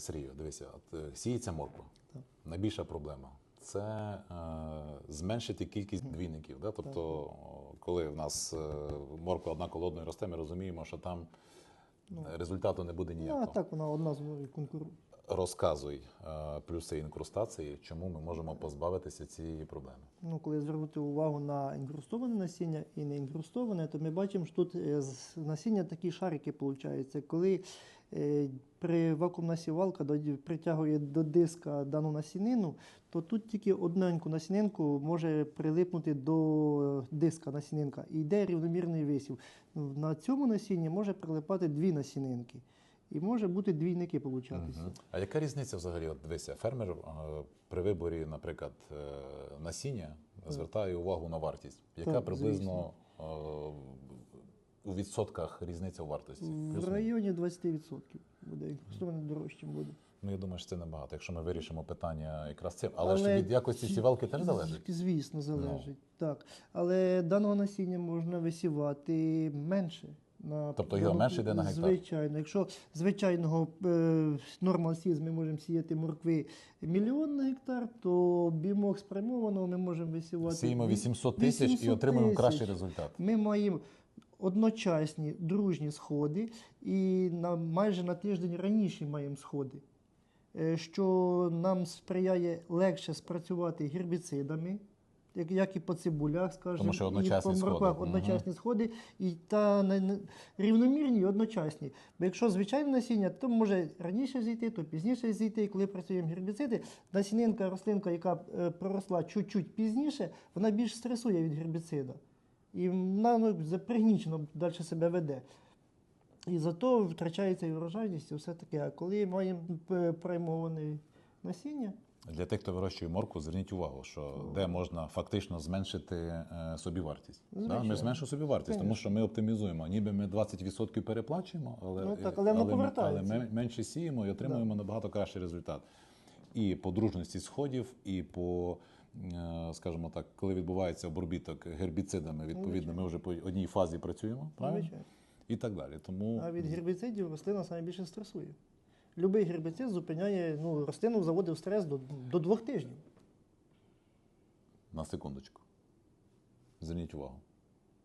Сергію, дивися, от, е, сіється морква. Так. Найбільша проблема це е, зменшити кількість двійників. Да? Тобто, коли в нас е, морква одна колодною росте, ми розуміємо, що там ну, результату не буде ніякого. а так вона одна з конкурує. Розказуй е, плюси інкрустації, чому ми можемо позбавитися цієї проблеми. Ну, коли звернути увагу на інкрустоване насіння і не інкрустоване, то ми бачимо, що тут е, з насіння такі шарики получаються. Коли е, при вакуумна сівалка притягує до диска дану насінину, то тут тільки одненьку насінинку може прилипнути до диска насінинка і йде рівномірний висів. На цьому насінні може прилипати дві насінинки. І може бути двійники получатися. Мгм. А яка різниця взагалі? От дивися, фермер при виборі, наприклад, е, насіння звертає увагу на вартість. Яка Так, приблизно у відсотках різниця у вартості? В районі 20% буде інкрустоване дорожчим буде. Ну, я думаю, що це небагато, якщо ми вирішимо питання якраз цим. Але, ж від якості ці- сівалки теж залежить. Ну. Звісно, залежить. Так. Але даного насіння можна висівати менше. На Тобто його менше йде на гектар? Звичайно. Якщо звичайного е, норма сіз ми можемо сіяти моркви мільйон на гектар, то бімок спрямованого ми можемо висівати. Сіємо 800 тисяч і отримуємо тисяч. кращий результат. Ми маємо одночасні дружні сходи і на, майже на тиждень раніше маємо сходи, е, що нам сприяє легше спрацювати гербіцидами. Як, як і по цибулях, скажімо, Тому що і по морквах одночасні сходи, і та не- не- рівномірні і одночасні. Бо якщо звичайне насіння, то може раніше зійти, то пізніше зійти. І коли працюємо гербіциди, насінинка, рослинка, яка е, проросла чуть-чуть пізніше, вона більш стресує від гербіцида. І вона ну, запригнічено далі себе веде. І зато втрачається і врожайність, і все таке. А коли маємо е, насіння, Для тих, хто вирощує морку, зверніть увагу, що де можна фактично зменшити е, собівартість. Да? Ми зменшуємо собівартість, тому що ми оптимізуємо. Ніби ми 20% переплачуємо, але, Ну, так, але воно ми, але ми менше сіємо і отримуємо набагато кращий результат. І по дружності сходів, і по, е, скажімо так, коли відбувається обробіток гербіцидами, відповідно, ми вже по одній фазі працюємо, правильно? І так далі. Тому А від гербіцидів рослина найбільше стресує. Любий гербіцид зупиняє, ну, рослину заводив стрес до, до двох тижнів. на секундочку. Зверніть увагу.